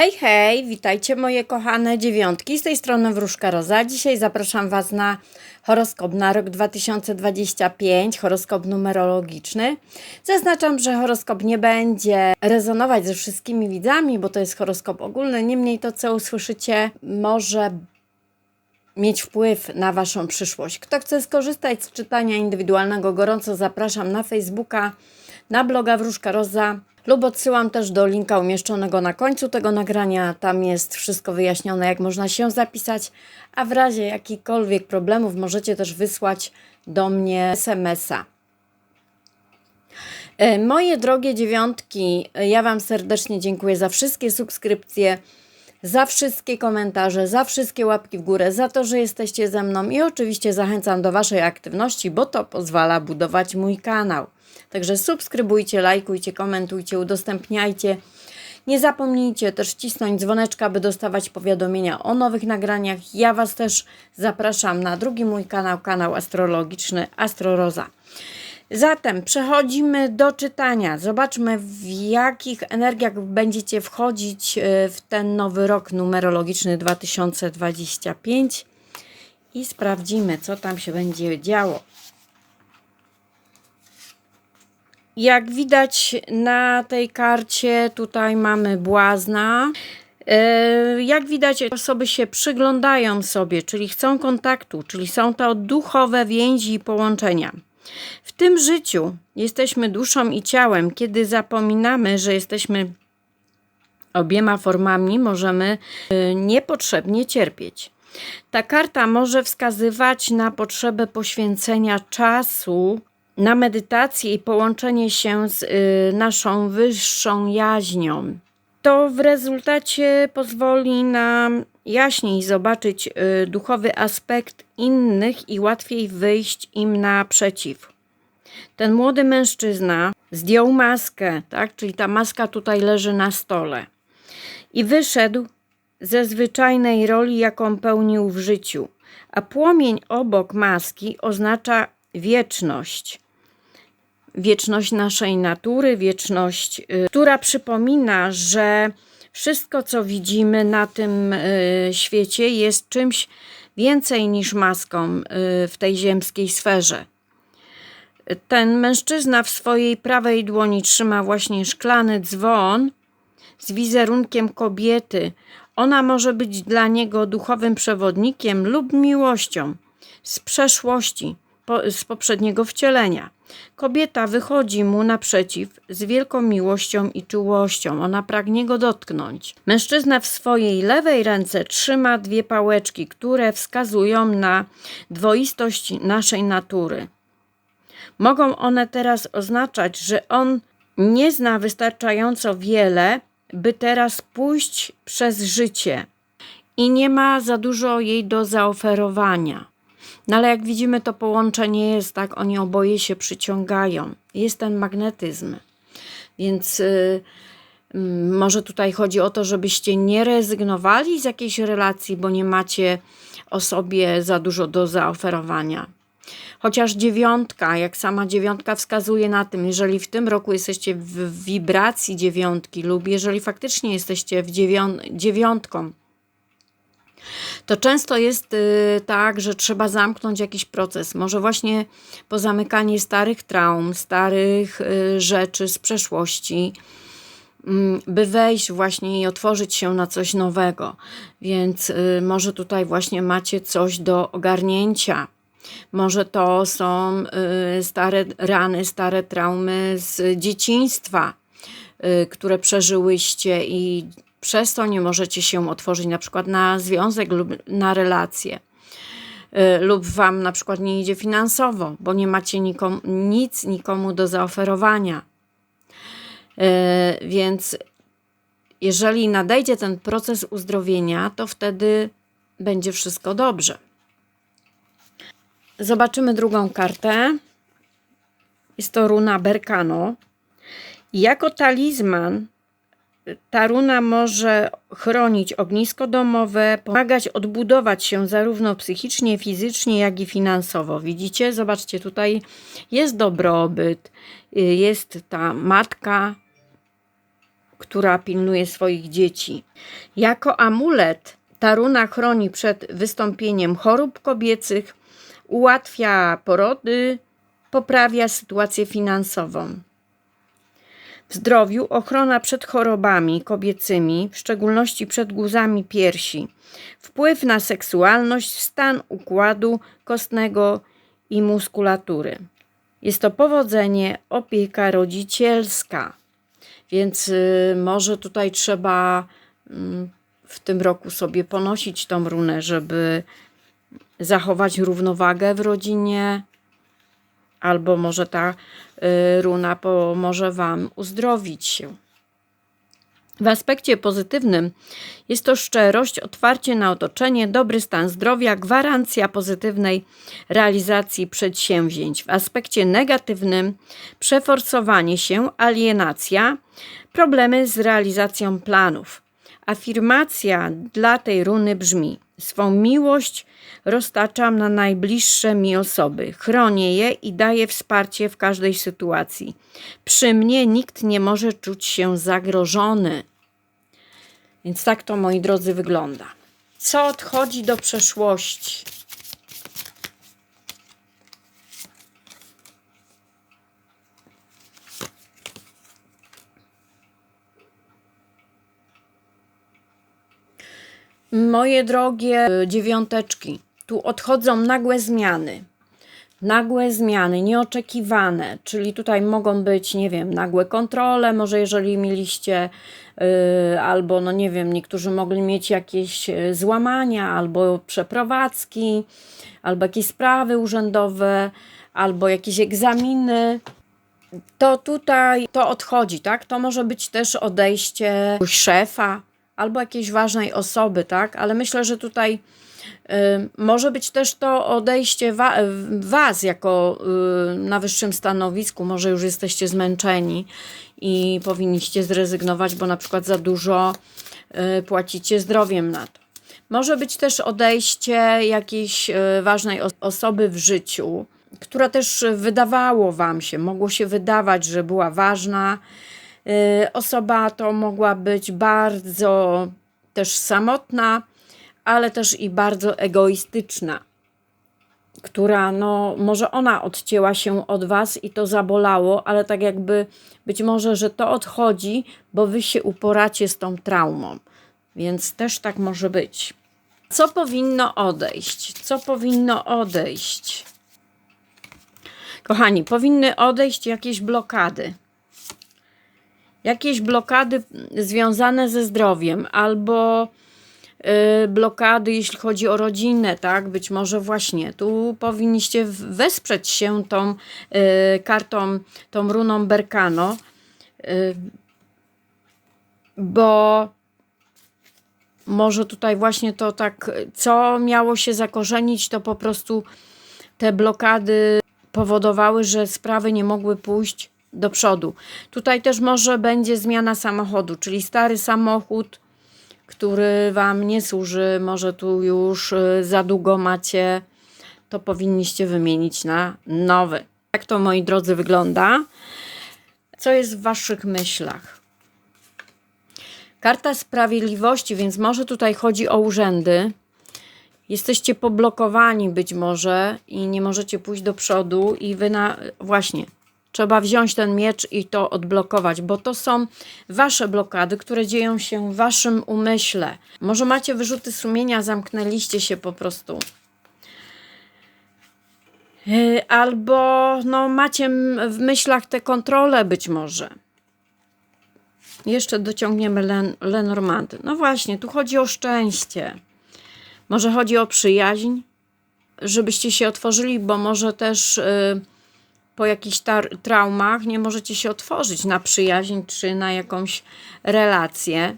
Hej, hej, witajcie moje kochane dziewiątki. Z tej strony Wróżka Roza. Dzisiaj zapraszam Was na horoskop na rok 2025, horoskop numerologiczny. Zaznaczam, że horoskop nie będzie rezonować ze wszystkimi widzami, bo to jest horoskop ogólny. Niemniej to, co usłyszycie, może mieć wpływ na Waszą przyszłość. Kto chce skorzystać z czytania indywidualnego, gorąco zapraszam na Facebooka, na bloga Wróżka Roza lub odsyłam też do linka umieszczonego na końcu tego nagrania. Tam jest wszystko wyjaśnione, jak można się zapisać, a w razie jakichkolwiek problemów możecie też wysłać do mnie SMS-a. E, Moje drogie dziewiątki, e, ja Wam serdecznie dziękuję za wszystkie subskrypcje, za wszystkie komentarze, za wszystkie łapki w górę, za to, że jesteście ze mną i oczywiście zachęcam do Waszej aktywności, bo to pozwala budować mój kanał. Także subskrybujcie, lajkujcie, komentujcie, udostępniajcie. Nie zapomnijcie też cisnąć dzwoneczka, by dostawać powiadomienia o nowych nagraniach. Ja Was też zapraszam na drugi mój kanał, kanał astrologiczny Astroroza. Zatem przechodzimy do czytania. Zobaczmy, w jakich energiach będziecie wchodzić e, w ten nowy rok numerologiczny 2025 i sprawdzimy, co tam się będzie działo. Jak widać na tej karcie, tutaj mamy błazna. E, Jak widać, osoby się przyglądają sobie, czyli chcą kontaktu, czyli są to duchowe więzi i połączenia. W tym życiu jesteśmy duszą i ciałem. Kiedy zapominamy, że jesteśmy obiema formami, możemy e, niepotrzebnie cierpieć. Ta karta może wskazywać na potrzebę poświęcenia czasu na medytację i połączenie się z y, naszą wyższą jaźnią. To w rezultacie pozwoli nam jaśniej zobaczyć y, duchowy aspekt innych i łatwiej wyjść im naprzeciw. Ten młody mężczyzna zdjął maskę, tak? czyli ta maska tutaj leży na stole i wyszedł ze zwyczajnej roli, jaką pełnił w życiu, a płomień obok maski oznacza wieczność. Wieczność naszej natury, wieczność, y, która przypomina, że wszystko, co widzimy na tym y, świecie, jest czymś więcej niż maską y, w tej ziemskiej sferze. Ten mężczyzna w swojej prawej dłoni trzyma właśnie szklany dzwon z wizerunkiem kobiety. Ona może być dla niego duchowym przewodnikiem lub miłością z przeszłości, po, z poprzedniego wcielenia. Kobieta wychodzi mu naprzeciw z wielką miłością i czułością. Ona pragnie go dotknąć. Mężczyzna w swojej lewej ręce trzyma dwie pałeczki, które wskazują na dwoistość naszej natury. Mogą one teraz oznaczać, że on nie zna wystarczająco wiele, by teraz pójść przez życie i nie ma za dużo jej do zaoferowania. No ale jak widzimy, to połączenie jest tak, oni oboje się przyciągają. Jest ten magnetyzm. Więc y, mm, może tutaj chodzi o to, żebyście nie rezygnowali z jakiejś relacji, bo nie macie o sobie za dużo do zaoferowania. Chociaż dziewiątka, jak sama dziewiątka wskazuje na tym, jeżeli w tym roku jesteście w wibracji dziewiątki lub jeżeli faktycznie jesteście w dziewią dziewiątką, to często jest y, tak, że trzeba zamknąć jakiś proces. Może właśnie pozamykanie starych traum, starych y, rzeczy z przeszłości, mm, by wejść właśnie i otworzyć się na coś nowego. Więc y, może tutaj właśnie macie coś do ogarnięcia. Może to są stare rany, stare traumy z dzieciństwa, które przeżyłyście i przez to nie możecie się otworzyć na przykład na związek lub na relację. Y, lub wam na przykład nie idzie finansowo, bo nie macie nikomu, nic nikomu do zaoferowania. Y, więc jeżeli nadejdzie ten proces uzdrowienia, to wtedy będzie wszystko dobrze. Zobaczymy drugą kartę. Jest to runa Berkano. Jako talizman ta runa może chronić ognisko domowe, pomagać odbudować się zarówno psychicznie, fizycznie, jak i finansowo. Widzicie? Zobaczcie, tutaj jest dobrobyt, jest ta matka, która pilnuje swoich dzieci. Jako amulet ta runa chroni przed wystąpieniem chorób kobiecych, ułatwia porody, poprawia sytuację finansową. W zdrowiu ochrona przed chorobami kobiecymi, w szczególności przed guzami piersi. Wpływ na seksualność, stan układu kostnego i muskulatury. Jest to powodzenie, opieka rodzicielska. Więc y, może tutaj trzeba y, w tym roku sobie ponosić tą runę, żeby zachować równowagę w rodzinie, albo może ta runa pomoże Wam uzdrowić się. W aspekcie pozytywnym jest to szczerość, otwarcie na otoczenie, dobry stan zdrowia, gwarancja pozytywnej realizacji przedsięwzięć. W aspekcie negatywnym przeforsowanie się, alienacja, problemy z realizacją planów. Afirmacja dla tej runy brzmi: Swą miłość roztaczam na najbliższe mi osoby, chronię je i daję wsparcie w każdej sytuacji. Przy mnie nikt nie może czuć się zagrożony. Więc tak to, moi drodzy, wygląda. Co odchodzi do przeszłości? Moje drogie dziewiąteczki, tu odchodzą nagłe zmiany. Nagłe zmiany, nieoczekiwane, czyli tutaj mogą być, nie wiem, nagłe kontrole, może jeżeli mieliście, yy, albo no nie wiem, niektórzy mogli mieć jakieś yy, złamania, albo przeprowadzki, albo jakieś sprawy urzędowe, albo jakieś egzaminy. To tutaj to odchodzi, tak? To może być też odejście szefa, albo jakiejś ważnej osoby, tak? Ale myślę, że tutaj y, może być też to odejście wa Was jako y, na wyższym stanowisku, może już jesteście zmęczeni i powinniście zrezygnować, bo na przykład za dużo y, płacicie zdrowiem na to. Może być też odejście jakiejś ważnej osoby w życiu, która też wydawało Wam się, mogło się wydawać, że była ważna, Y, osoba to mogła być bardzo też samotna, ale też i bardzo egoistyczna, która, no, może ona odcięła się od was i to zabolało, ale tak jakby być może, że to odchodzi, bo wy się uporacie z tą traumą. Więc też tak może być. Co powinno odejść? Co powinno odejść? Kochani, powinny odejść jakieś blokady jakieś blokady związane ze zdrowiem albo y, blokady, jeśli chodzi o rodzinę, tak? Być może właśnie tu powinniście wesprzeć się tą y, kartą, tą runą Berkano, y, bo może tutaj właśnie to tak, co miało się zakorzenić, to po prostu te blokady powodowały, że sprawy nie mogły pójść do przodu. Tutaj też może będzie zmiana samochodu, czyli stary samochód, który Wam nie służy, może tu już y, za długo macie, to powinniście wymienić na nowy. Jak to, moi drodzy, wygląda? Co jest w Waszych myślach? Karta sprawiedliwości, więc może tutaj chodzi o urzędy. Jesteście poblokowani być może i nie możecie pójść do przodu i wy na właśnie Trzeba wziąć ten miecz i to odblokować, bo to są wasze blokady, które dzieją się w waszym umyśle. Może macie wyrzuty sumienia, zamknęliście się po prostu. Yy, albo no, macie w myślach te kontrole być może. Jeszcze dociągniemy Len, Lenormand. No właśnie, tu chodzi o szczęście. Może chodzi o przyjaźń, żebyście się otworzyli, bo może też... Yy, po jakichś traumach nie możecie się otworzyć na przyjaźń czy na jakąś relację,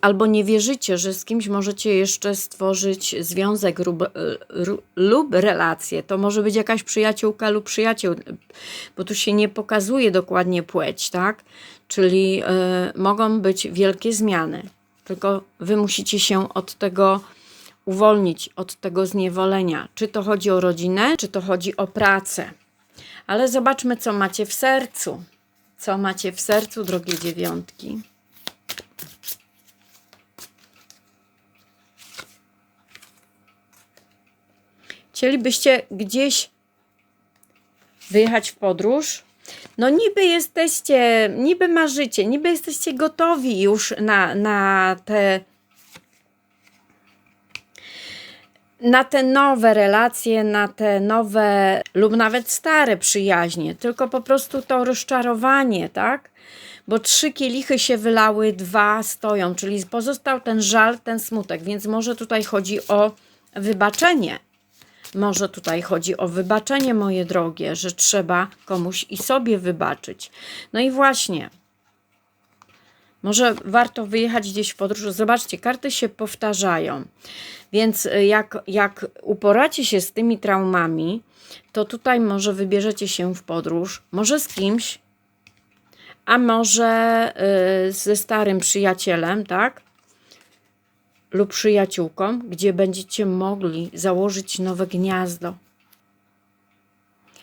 albo nie wierzycie, że z kimś możecie jeszcze stworzyć związek lub, lub relację. To może być jakaś przyjaciółka lub przyjaciel, bo tu się nie pokazuje dokładnie płeć, tak? Czyli y, mogą być wielkie zmiany, tylko wy musicie się od tego uwolnić od tego zniewolenia. Czy to chodzi o rodzinę, czy to chodzi o pracę. Ale zobaczmy, co macie w sercu. Co macie w sercu, drogie dziewiątki? Chcielibyście gdzieś wyjechać w podróż? No niby jesteście, niby marzycie, niby jesteście gotowi już na, na te na te nowe relacje, na te nowe lub nawet stare przyjaźnie, tylko po prostu to rozczarowanie, tak? Bo trzy kielichy się wylały, dwa stoją, czyli pozostał ten żal, ten smutek, więc może tutaj chodzi o wybaczenie. Może tutaj chodzi o wybaczenie, moje drogie, że trzeba komuś i sobie wybaczyć. No i właśnie, może warto wyjechać gdzieś w podróż. Zobaczcie, karty się powtarzają. Więc y, jak, jak uporacie się z tymi traumami, to tutaj może wybierzecie się w podróż, może z kimś, a może yy, ze starym przyjacielem, tak? Lub przyjaciółką, gdzie będziecie mogli założyć nowe gniazdo.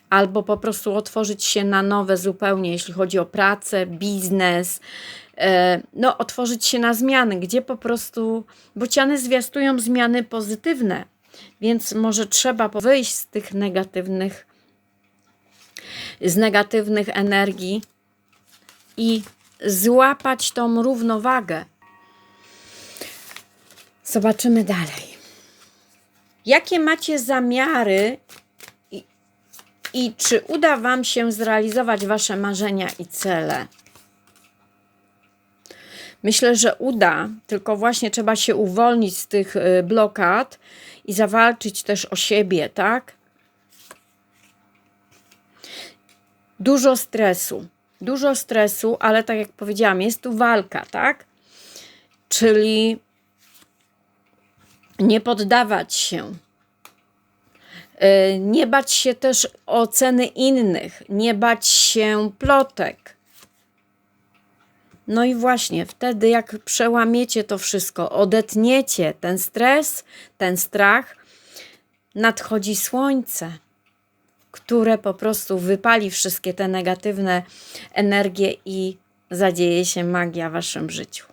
Albo po prostu otworzyć się na nowe zupełnie, jeśli chodzi o pracę, biznes, no, otworzyć się na zmiany, gdzie po prostu bociany zwiastują zmiany pozytywne, więc może trzeba wyjść z tych negatywnych, z negatywnych energii i złapać tą równowagę. Zobaczymy dalej. Jakie macie zamiary i, i czy uda Wam się zrealizować Wasze marzenia i cele? Myślę, że uda, tylko właśnie trzeba się uwolnić z tych y, blokad i zawalczyć też o siebie, tak? Dużo stresu. Dużo stresu, ale tak jak powiedziałam, jest tu walka, tak? Czyli nie poddawać się. Y, nie bać się też oceny innych, nie bać się plotek no i właśnie wtedy, jak przełamiecie to wszystko, odetniecie ten stres, ten strach, nadchodzi słońce, które po prostu wypali wszystkie te negatywne energie i zadzieje się magia w waszym życiu.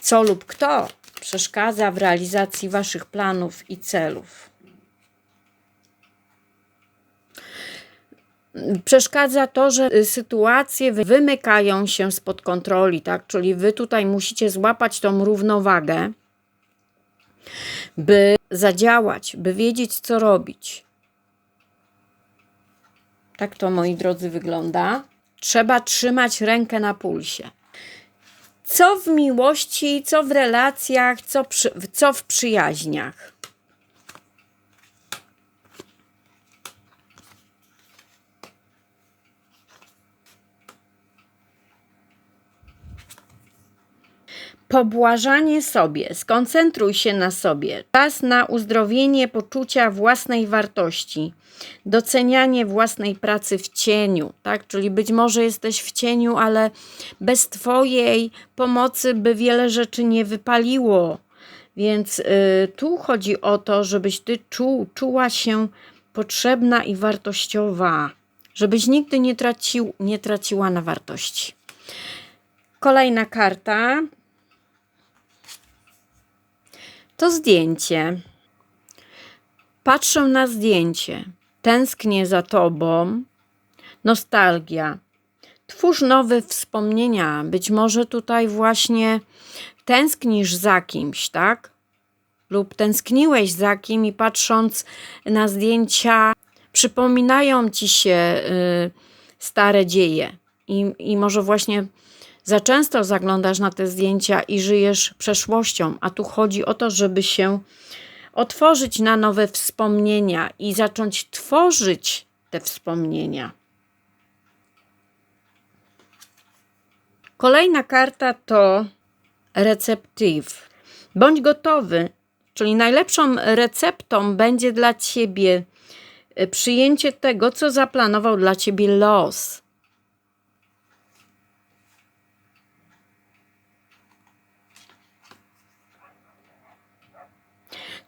Co lub kto przeszkadza w realizacji waszych planów i celów? Przeszkadza to, że y, sytuacje wymykają się spod kontroli, tak? Czyli wy tutaj musicie złapać tą równowagę, by zadziałać, by wiedzieć, co robić. Tak to, moi drodzy, wygląda. Trzeba trzymać rękę na pulsie. Co w miłości, co w relacjach, co, przy, co w przyjaźniach. Pobłażanie sobie, skoncentruj się na sobie. Czas na uzdrowienie poczucia własnej wartości, docenianie własnej pracy w cieniu, tak? Czyli być może jesteś w cieniu, ale bez Twojej pomocy by wiele rzeczy nie wypaliło. Więc y, tu chodzi o to, żebyś Ty czuł, czuła się potrzebna i wartościowa, żebyś nigdy nie, tracił, nie traciła na wartości. Kolejna karta to zdjęcie. Patrzę na zdjęcie, tęsknię za tobą, nostalgia. Twórz nowe wspomnienia. Być może tutaj właśnie tęsknisz za kimś, tak? Lub tęskniłeś za kim i patrząc na zdjęcia, przypominają ci się y, stare dzieje. I, I może właśnie za często zaglądasz na te zdjęcia i żyjesz przeszłością, a tu chodzi o to, żeby się otworzyć na nowe wspomnienia i zacząć tworzyć te wspomnienia. Kolejna karta to receptive. Bądź gotowy, czyli najlepszą receptą będzie dla ciebie przyjęcie tego, co zaplanował dla ciebie los.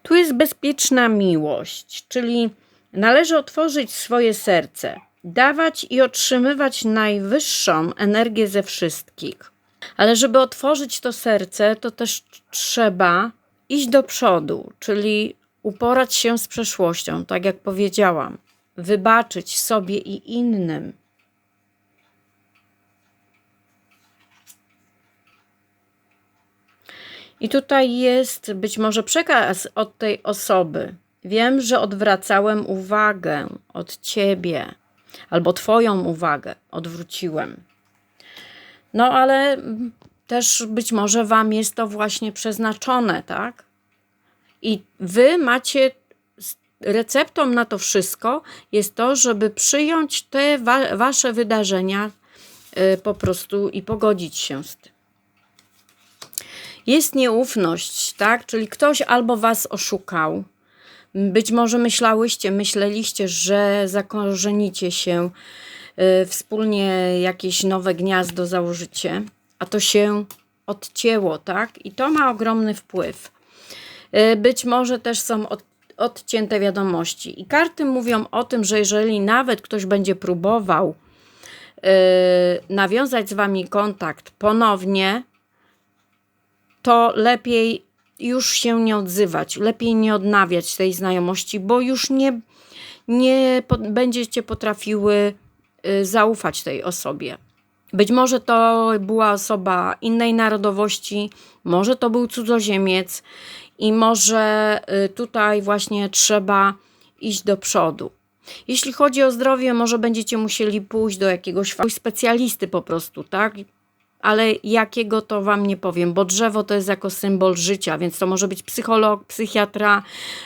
Tu jest bezpieczna miłość, czyli należy otworzyć swoje serce, dawać i otrzymywać najwyższą energię ze wszystkich. Ale żeby otworzyć to serce, to też trzeba iść do przodu, czyli uporać się z przeszłością, tak jak powiedziałam, wybaczyć sobie i innym. I tutaj jest być może przekaz od tej osoby. Wiem, że odwracałem uwagę od ciebie, albo twoją uwagę odwróciłem. No ale też być może wam jest to właśnie przeznaczone, tak? I wy macie receptą na to wszystko jest to, żeby przyjąć te wa wasze wydarzenia y, po prostu i pogodzić się z tym. Jest nieufność, tak? Czyli ktoś albo was oszukał. Być może myślałyście, myśleliście, że zakorzenicie się, y, wspólnie jakieś nowe gniazdo założycie, a to się odcięło, tak? I to ma ogromny wpływ. Y, być może też są od, odcięte wiadomości. I karty mówią o tym, że jeżeli nawet ktoś będzie próbował y, nawiązać z wami kontakt ponownie, to lepiej już się nie odzywać, lepiej nie odnawiać tej znajomości, bo już nie, nie po, będziecie potrafiły y, zaufać tej osobie. Być może to była osoba innej narodowości, może to był cudzoziemiec i może y, tutaj właśnie trzeba iść do przodu. Jeśli chodzi o zdrowie, może będziecie musieli pójść do jakiegoś specjalisty po prostu, tak? Ale jakiego to Wam nie powiem, bo drzewo to jest jako symbol życia, więc to może być psycholog, psychiatra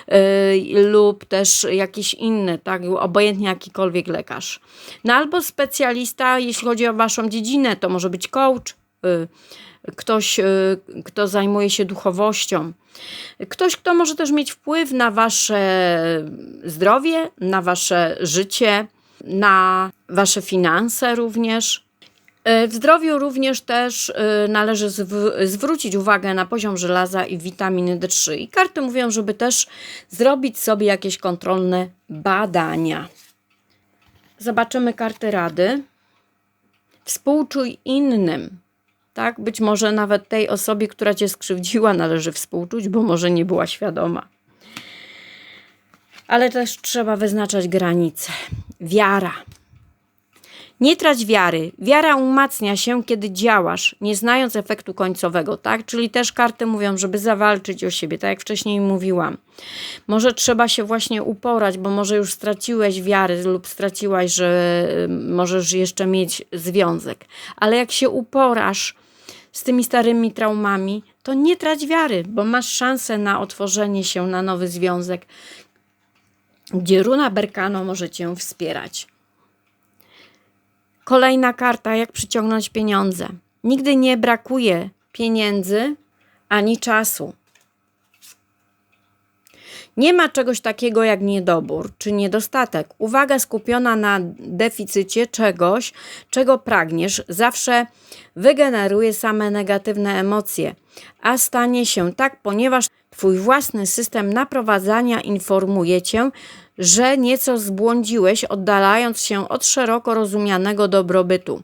yy, lub też jakiś inny, tak, obojętnie jakikolwiek lekarz. No albo specjalista, jeśli chodzi o Waszą dziedzinę, to może być coach, yy, ktoś, yy, kto zajmuje się duchowością. Ktoś, kto może też mieć wpływ na Wasze zdrowie, na Wasze życie, na Wasze finanse również. E, w zdrowiu również też e, należy zwrócić uwagę na poziom żelaza i witaminy D3. I karty mówią, żeby też zrobić sobie jakieś kontrolne badania. Zobaczymy karty rady. Współczuj innym. Tak, być może nawet tej osobie, która cię skrzywdziła, należy współczuć, bo może nie była świadoma. Ale też trzeba wyznaczać granice. Wiara. Nie trać wiary. Wiara umacnia się, kiedy działasz, nie znając efektu końcowego, tak? Czyli też karty mówią, żeby zawalczyć o siebie, tak jak wcześniej mówiłam. Może trzeba się właśnie uporać, bo może już straciłeś wiary lub straciłaś, że możesz jeszcze mieć związek. Ale jak się uporasz z tymi starymi traumami, to nie trać wiary, bo masz szansę na otworzenie się na nowy związek, gdzie runa Berkano może cię wspierać. Kolejna karta, jak przyciągnąć pieniądze. Nigdy nie brakuje pieniędzy ani czasu. Nie ma czegoś takiego jak niedobór czy niedostatek. Uwaga skupiona na deficycie czegoś, czego pragniesz, zawsze wygeneruje same negatywne emocje, a stanie się tak, ponieważ Twój własny system naprowadzania informuje Cię, że nieco zbłądziłeś, oddalając się od szeroko rozumianego dobrobytu.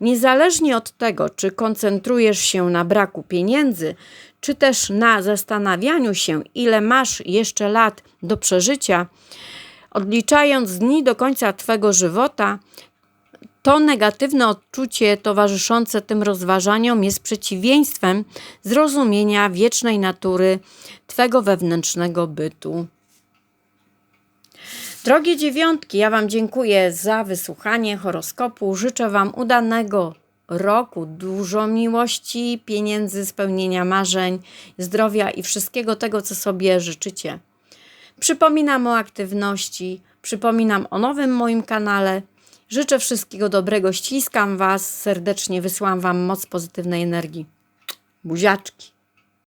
Niezależnie od tego, czy koncentrujesz się na braku pieniędzy, czy też na zastanawianiu się, ile masz jeszcze lat do przeżycia, odliczając dni do końca Twego żywota, to negatywne odczucie towarzyszące tym rozważaniom jest przeciwieństwem zrozumienia wiecznej natury Twego wewnętrznego bytu. Drogie dziewiątki, ja Wam dziękuję za wysłuchanie horoskopu. Życzę Wam udanego roku, dużo miłości, pieniędzy, spełnienia marzeń, zdrowia i wszystkiego tego, co sobie życzycie. Przypominam o aktywności, przypominam o nowym moim kanale. Życzę wszystkiego dobrego, ściskam Was serdecznie, wysyłam Wam moc pozytywnej energii. Buziaczki.